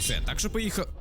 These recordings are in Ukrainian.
Все, так що поїхав.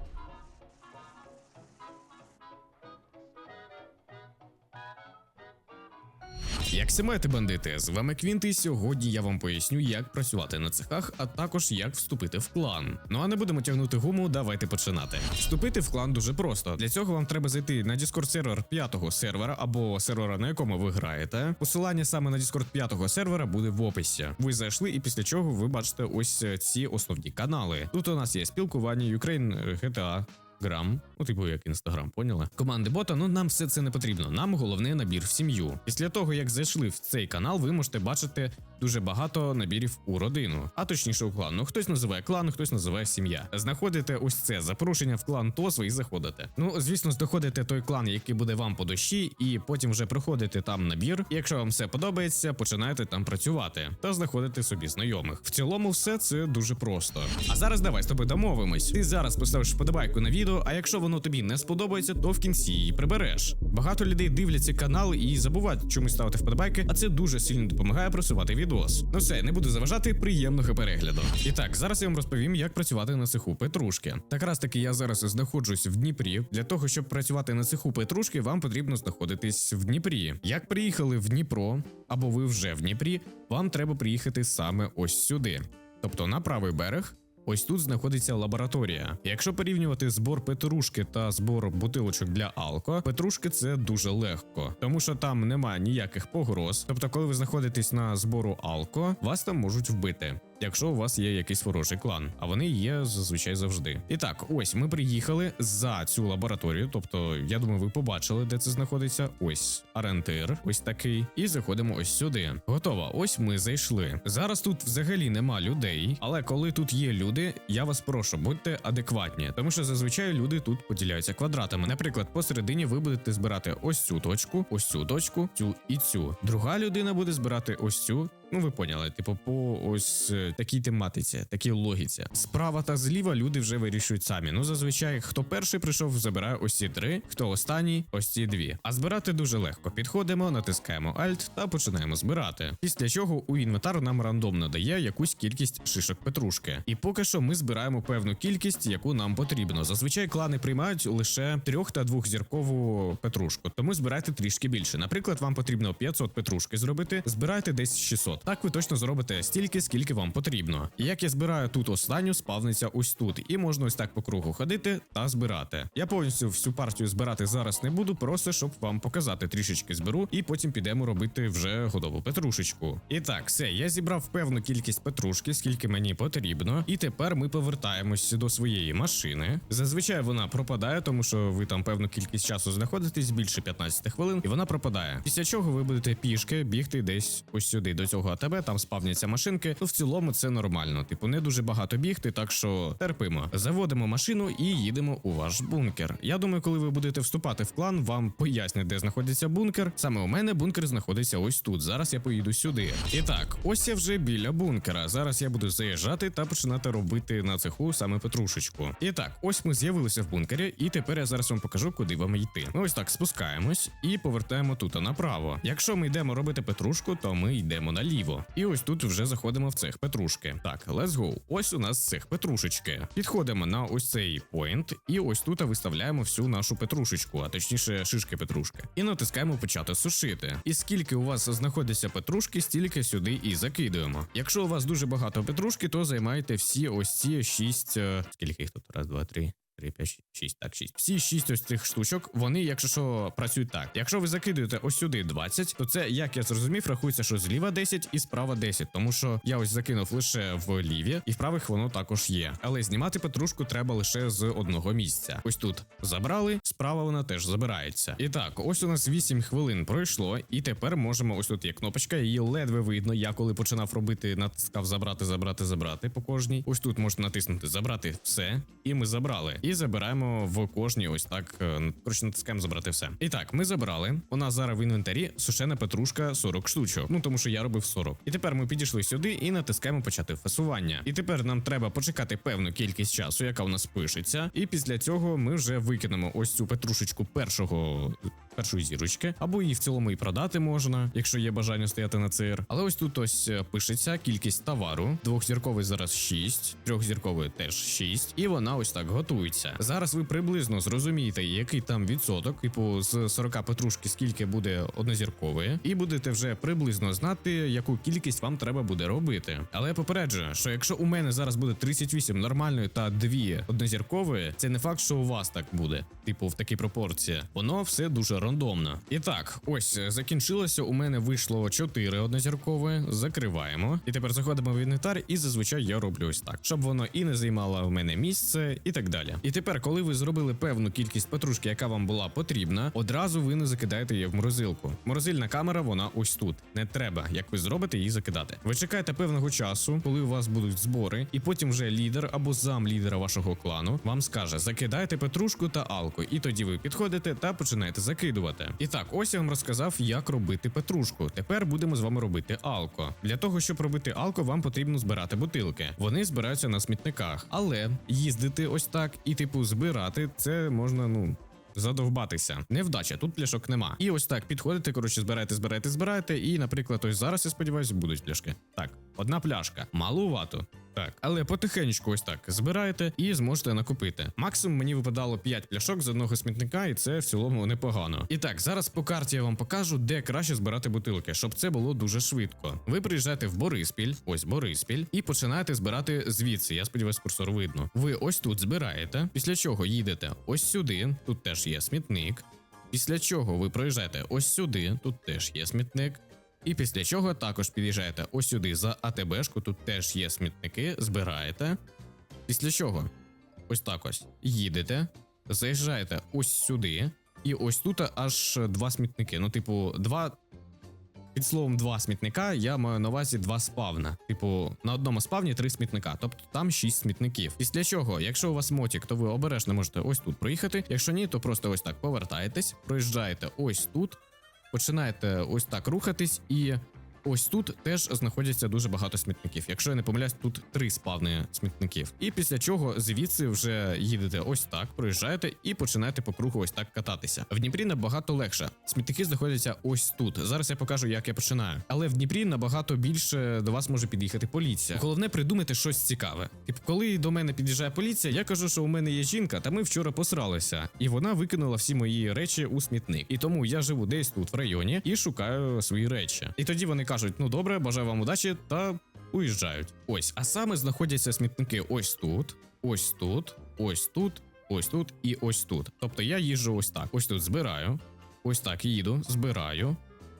Як се маєте, бандити? З вами Квінт, і сьогодні я вам поясню, як працювати на цехах, а також як вступити в клан. Ну а не будемо тягнути гуму, давайте починати. Вступити в клан дуже просто. Для цього вам треба зайти на Discord сервер п'ятого сервера або сервера, на якому ви граєте. Посилання саме на Discord п'ятого сервера буде в описі. Ви зайшли, і після чого ви бачите ось е, ці основні канали. Тут у нас є спілкування Ukraine GTA, Грам, ну типу як інстаграм, поняли? Команди бота, ну нам все це не потрібно. Нам головне набір в сім'ю. Після того, як зайшли в цей канал, ви можете бачити дуже багато набірів у родину, а точніше у клан. Ну хтось називає клан, хтось називає сім'я. Знаходите ось це запрошення в клан ТОС, і заходите. Ну, звісно, знаходите той клан, який буде вам по душі, і потім вже приходите там набір. Якщо вам все подобається, починаєте там працювати та знаходити собі знайомих. В цілому, все це дуже просто. А зараз давай з тобою домовимось. Ти зараз поставиш вподобайку на відео, а якщо воно тобі не сподобається, то в кінці її прибереш. Багато людей дивляться канал і забувають чомусь ставити вподобайки, а це дуже сильно допомагає просувати відос. Ну все, не буду заважати, приємного перегляду. І так, зараз я вам розповім, як працювати на цеху Петрушки. Так раз таки я зараз знаходжусь в Дніпрі. Для того, щоб працювати на цеху Петрушки, вам потрібно знаходитись в Дніпрі. Як приїхали в Дніпро, або ви вже в Дніпрі, вам треба приїхати саме ось сюди, тобто на правий берег. Ось тут знаходиться лабораторія. Якщо порівнювати збор петрушки та збор бутилочок для алко, петрушки це дуже легко, тому що там немає ніяких погроз. Тобто, коли ви знаходитесь на збору алко, вас там можуть вбити. Якщо у вас є якийсь ворожий клан, а вони є зазвичай завжди. І так, ось ми приїхали за цю лабораторію. Тобто, я думаю, ви побачили, де це знаходиться. Ось орієнтир, ось такий. І заходимо ось сюди. Готово. Ось ми зайшли. Зараз тут взагалі нема людей, але коли тут є люди, я вас прошу, будьте адекватні, тому що зазвичай люди тут поділяються квадратами. Наприклад, посередині ви будете збирати ось цю точку, ось цю точку, цю і цю. Друга людина буде збирати ось цю. Ну, ви поняли, типу, по ось е, такій тематиці, такій логіці. Справа та зліва люди вже вирішують самі. Ну, зазвичай, хто перший прийшов, забирає ось ці три, хто останній, ось ці дві. А збирати дуже легко. Підходимо, натискаємо Alt та починаємо збирати. Після чого у інвентар нам рандомно дає якусь кількість шишок петрушки. І поки що ми збираємо певну кількість, яку нам потрібно. Зазвичай клани приймають лише трьох та двохзіркову петрушку, тому збирайте трішки більше. Наприклад, вам потрібно 500 петрушки зробити, збирайте десь 600. Так ви точно зробите стільки, скільки вам потрібно. Як я збираю тут останню, спавниться ось тут, і можна ось так по кругу ходити та збирати. Я повністю всю партію збирати зараз не буду, просто щоб вам показати трішечки зберу, і потім підемо робити вже готову петрушечку. І так, все, я зібрав певну кількість петрушки, скільки мені потрібно, і тепер ми повертаємось до своєї машини. Зазвичай вона пропадає, тому що ви там певну кількість часу знаходитесь більше 15 хвилин, і вона пропадає. Після чого ви будете пішки бігти десь ось сюди до цього АТБ, там спавняться машинки. Ну в цілому це нормально. Типу, не дуже багато бігти, так що терпимо. Заводимо машину і їдемо у ваш бункер. Я думаю, коли ви будете вступати в клан, вам пояснять, де знаходиться бункер. Саме у мене бункер знаходиться ось тут. Зараз я поїду сюди. І так, ось я вже біля бункера. Зараз я буду заїжджати та починати робити на цеху саме петрушечку. І так, ось ми з'явилися в бункері, і тепер я зараз вам покажу, куди вам йти. Ми ось так спускаємось і повертаємо тут направо. Якщо ми йдемо робити петрушку, то ми йдемо наліво. І ось тут вже заходимо в цех петрушки. Так, let's go. Ось у нас цех петрушечки. Підходимо на ось цей поінт, і ось тут виставляємо всю нашу петрушечку, а точніше шишки петрушки. І натискаємо почати сушити. І скільки у вас знаходиться петрушки, стільки сюди і закидуємо. Якщо у вас дуже багато петрушки, то займайте всі ось ці шість. е, Скільки їх тут? Раз, два, три. 3, 5, 6, так, 6. Всі 6 ось цих штучок, вони, якщо що, працюють так. Якщо ви закидуєте ось сюди 20, то це, як я зрозумів, рахується, що зліва 10 і справа 10. Тому що я ось закинув лише в ліві, і в правих воно також є. Але знімати петрушку треба лише з одного місця. Ось тут забрали, справа вона теж забирається. І так, ось у нас 8 хвилин пройшло, і тепер можемо. Ось тут є кнопочка, її ледве видно. Я коли починав робити, натискав забрати, забрати, забрати по кожній. Ось тут можна натиснути забрати все, і ми забрали. І забираємо в кожній ось так. е, Коротше, натискаємо забрати все. І так, ми забрали. У нас зараз в інвентарі сушена петрушка 40 штучок. Ну тому що я робив 40. І тепер ми підійшли сюди і натискаємо почати фасування. І тепер нам треба почекати певну кількість часу, яка у нас пишеться. І після цього ми вже викинемо ось цю петрушечку першого першої зірочки, або її в цілому і продати можна, якщо є бажання стояти на ЦР. Але ось тут ось е, пишеться кількість товару. Двохзірковий зараз 6, трьохзірковий теж 6, і вона ось так готується. Зараз ви приблизно зрозумієте, який там відсоток, типу з 40 петрушки, скільки буде однозіркової, і будете вже приблизно знати, яку кількість вам треба буде робити. Але я попереджую, що якщо у мене зараз буде 38 нормальної та 2 однозіркової, це не факт, що у вас так буде. Типу, в такій пропорції. Воно все дуже рандомно. І так, ось закінчилося. У мене вийшло 4 однозіркові. Закриваємо. І тепер заходимо в інвентар, і зазвичай я роблю ось так, щоб воно і не займало в мене місце, і так далі. І тепер, коли ви зробили певну кількість петрушки, яка вам була потрібна, одразу ви не закидаєте її в морозилку. Морозильна камера, вона ось тут. Не треба, як ви зробите її закидати. Ви чекаєте певного часу, коли у вас будуть збори, і потім вже лідер або зам лідера вашого клану вам скаже: закидайте петрушку та алку, і тоді ви підходите та починаєте закидувати. І так, ось я вам розказав, як робити петрушку. Тепер будемо з вами робити алко. Для того, щоб робити алко, вам потрібно збирати бутилки. Вони збираються на смітниках, але їздити ось так і типу збирати це можна, ну. Задовбатися. Невдача, тут пляшок нема. І ось так підходите, коротше, збираєте, збираєте, збираєте. І, наприклад, ось зараз, я сподіваюся, будуть пляшки. Так, одна пляшка. Малувато. Так, але потихеньку ось так збираєте і зможете накупити. Максимум мені випадало 5 пляшок з одного смітника, і це в цілому непогано. І так, зараз по карті я вам покажу, де краще збирати бутилки, щоб це було дуже швидко. Ви приїжджаєте в Бориспіль, ось Бориспіль, і починаєте збирати звідси. Я сподіваюся, курсор видно. Ви ось тут збираєте, після чого їдете ось сюди. Тут теж є смітник. Після чого ви проїжджаєте ось сюди, тут теж є смітник. І після чого також під'їжджаєте ось сюди за АТБшку, тут теж є смітники, збираєте. Після чого ось так ось їдете, заїжджаєте ось сюди, і ось тут аж два смітники. Ну, типу, два. Під словом, два смітника я маю на увазі два спавна. Типу, на одному спавні три смітника, тобто там шість смітників. Після чого, якщо у вас мотік, то ви обережно можете ось тут проїхати. Якщо ні, то просто ось так повертаєтесь, проїжджаєте ось тут, починаєте ось так рухатись, і ось тут теж знаходяться дуже багато смітників. Якщо я не помиляюсь, тут три спавни смітників. І після чого звідси вже їдете ось так, проїжджаєте і починаєте по кругу ось так кататися. В Дніпрі набагато легше. Смітники знаходяться ось тут. Зараз я покажу, як я починаю. Але в Дніпрі набагато більше до вас може під'їхати поліція. Головне придумати щось цікаве. Типу, коли до мене під'їжджає поліція, я кажу, що у мене є жінка, та ми вчора посралися, і вона викинула всі мої речі у смітник. І тому я живу десь тут в районі і шукаю свої речі. І тоді вони кажуть: ну добре, бажаю вам удачі та уїжджають. Ось, а саме знаходяться смітники ось тут, ось тут, ось тут, ось тут і ось тут. Тобто я їжджу ось так. Ось тут збираю, ось так їду, збираю,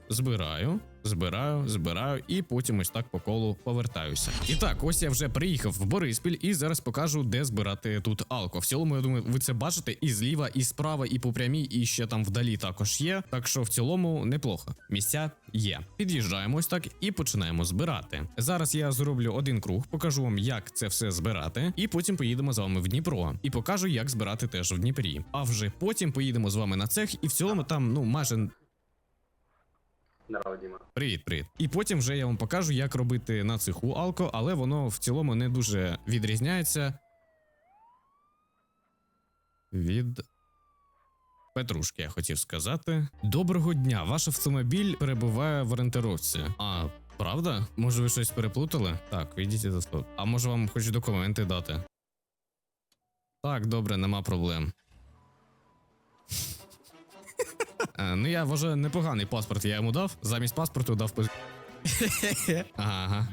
збираю. Збираю, збираю і потім ось так по колу повертаюся. І так, ось я вже приїхав в Бориспіль і зараз покажу, де збирати тут алко. В цілому, я думаю, ви це бачите і зліва, і справа, і по прямій, і ще там вдалі також є. Так що в цілому неплохо. Місця є. Під'їжджаємо ось так і починаємо збирати. Зараз я зроблю один круг, покажу вам, як це все збирати, і потім поїдемо з вами в Дніпро і покажу, як збирати теж в Дніпрі. А вже потім поїдемо з вами на цех, і в цілому там ну майже Здорово, Діма. Привіт, привіт. І потім вже я вам покажу, як робити на цеху алко, але воно в цілому не дуже відрізняється від Петрушки, я хотів сказати. Доброго дня, ваш автомобіль перебуває в орієнтировці. А, правда? Може, ви щось переплутали? Так, відійдіть за стоп. А може вам хоч документи дати? Так, добре, нема проблем. Е, Ну, я вважаю, непоганий паспорт я йому дав. Замість паспорту дав пиз. Ага, ага.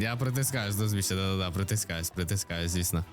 Я притискаюсь до звіща, да-да-да, притискаюсь, притискаюсь, звісно.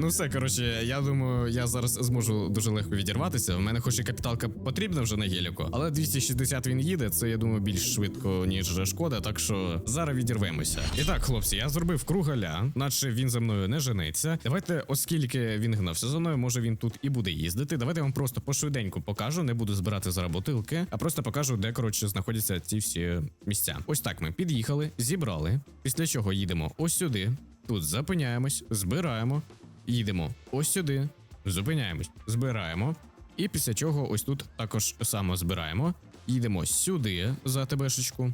Ну все, коротше, я думаю, я зараз зможу дуже легко відірватися. У мене хоч і капіталка потрібна вже на геліку, але 260 він їде. Це я думаю більш швидко, ніж шкода. Так що зараз відірвемося. І так, хлопці, я зробив кругаля, наче він за мною не жениться. Давайте, оскільки він гнався за мною, може він тут і буде їздити. Давайте я вам просто пошвиденьку покажу. Не буду збирати зараз бутилки, а просто покажу, де коротше знаходяться ці всі місця. Ось так ми під'їхали, зібрали. Після чого їдемо ось сюди. Тут зупиняємось, збираємо. Їдемо ось сюди, зупиняємось, збираємо. І після чого ось тут також само збираємо. Їдемо сюди за ТБшечку.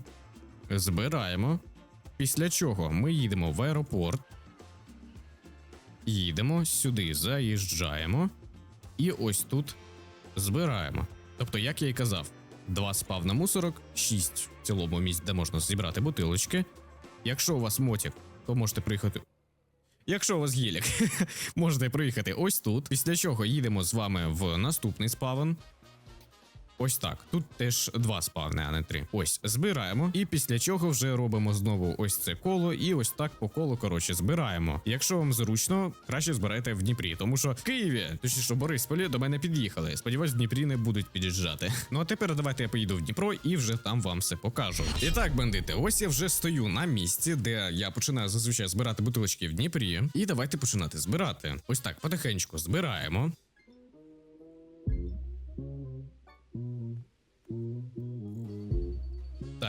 збираємо. Після чого ми їдемо в аеропорт. Їдемо сюди, заїжджаємо. І ось тут збираємо. Тобто, як я і казав, два спав на мусорок, шість в цілому місць, де можна зібрати бутилочки. Якщо у вас мотик, то можете приїхати. Якщо у вас гілік, можете приїхати ось тут. Після чого їдемо з вами в наступний спавн. Ось так. Тут теж два спавни, а не три. Ось збираємо. І після чого вже робимо знову ось це коло, і ось так по колу, коротше, збираємо. Якщо вам зручно, краще збирайте в Дніпрі, тому що в Києві, точніше в Борисполі, до мене під'їхали. Сподіваюсь, в Дніпрі не будуть під'їжджати. Ну а тепер давайте я поїду в Дніпро і вже там вам все покажу. І так, бандити, ось я вже стою на місці, де я починаю зазвичай збирати бутилочки в Дніпрі. І давайте починати збирати. Ось так, потихеньку збираємо.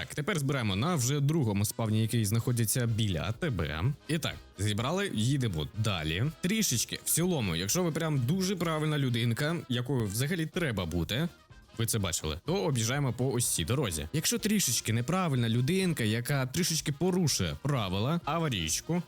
Так, тепер збираємо на вже другому спавні, який знаходиться біля АТБ. І так, зібрали, їдемо далі. Трішечки в цілому, якщо ви прям дуже правильна людинка, якою взагалі треба бути. Ви це бачили, то об'їжджаємо по ось цій дорозі. Якщо трішечки неправильна людинка, яка трішечки порушує правила, аварійку,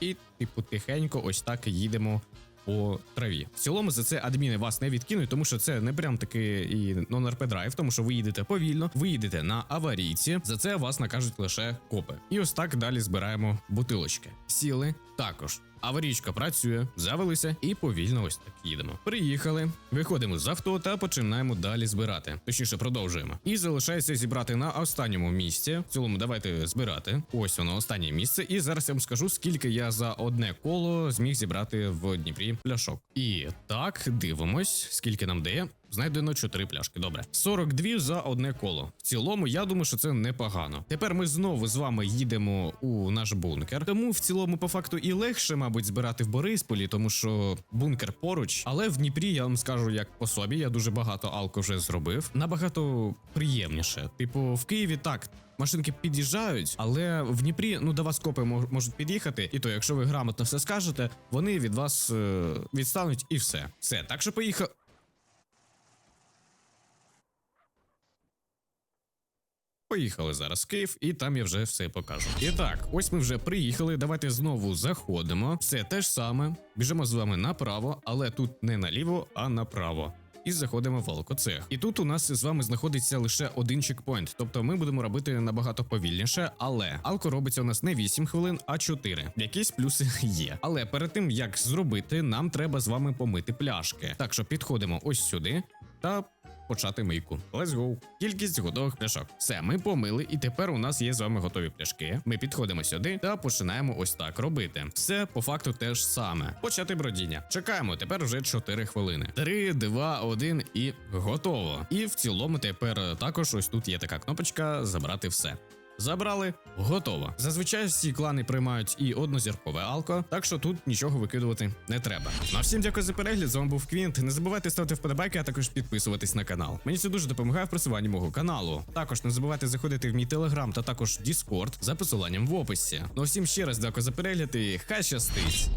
і типу тихенько ось так їдемо по траві. В цілому за це адміни вас не відкинуть, тому що це не прям таки і нон рп драйв, тому що ви їдете повільно, ви їдете на аварійці. За це вас накажуть лише копи. І ось так далі збираємо бутилочки. Сіли також. Аварійка працює, завелися і повільно ось так їдемо. Приїхали, виходимо з авто та починаємо далі збирати. Точніше, продовжуємо. І залишається зібрати на останньому місці. В цілому, давайте збирати. Ось воно останнє місце. І зараз я вам скажу, скільки я за одне коло зміг зібрати в Дніпрі пляшок. І так, дивимось, скільки нам дає. Знайдено 4 пляшки. Добре, 42 за одне коло. В цілому, я думаю, що це непогано. Тепер ми знову з вами їдемо у наш бункер. Тому в цілому, по факту, і легше, мабуть, збирати в Борисполі, тому що бункер поруч. Але в Дніпрі я вам скажу, як по собі, я дуже багато алко вже зробив. Набагато приємніше. Типу, в Києві так. Машинки під'їжджають, але в Дніпрі ну до вас копи мож- можуть під'їхати. І то, якщо ви грамотно все скажете, вони від вас е, відстануть і все. Все, так що поїхав. Поїхали зараз в Київ, і там я вже все покажу. І так, ось ми вже приїхали. Давайте знову заходимо. Все те ж саме. Біжимо з вами направо, але тут не наліво, а направо. І заходимо в алкоцех. І тут у нас з вами знаходиться лише один чекпоінт. Тобто ми будемо робити набагато повільніше, але алко робиться у нас не 8 хвилин, а 4. Якісь плюси є. Але перед тим як зробити, нам треба з вами помити пляшки. Так що підходимо ось сюди та почати мийку. Let's go. Кількість готових пляшок. Все, ми помили, і тепер у нас є з вами готові пляшки. Ми підходимо сюди та починаємо ось так робити. Все по факту те ж саме. Почати бродіння. Чекаємо, тепер вже 4 хвилини. 3, 2, 1 і готово. І в цілому тепер також ось тут є така кнопочка забрати все. Забрали, готово. Зазвичай всі клани приймають і однозіркове алко, так що тут нічого викидувати не треба. На всім дякую за перегляд. З вами був Квінт. Не забувайте ставити вподобайки, а також підписуватись на канал. Мені це дуже допомагає в просуванні мого каналу. Також не забувайте заходити в мій телеграм та також Діскорд за посиланням в описі. Ну всім ще раз дякую за перегляд і хай щастить.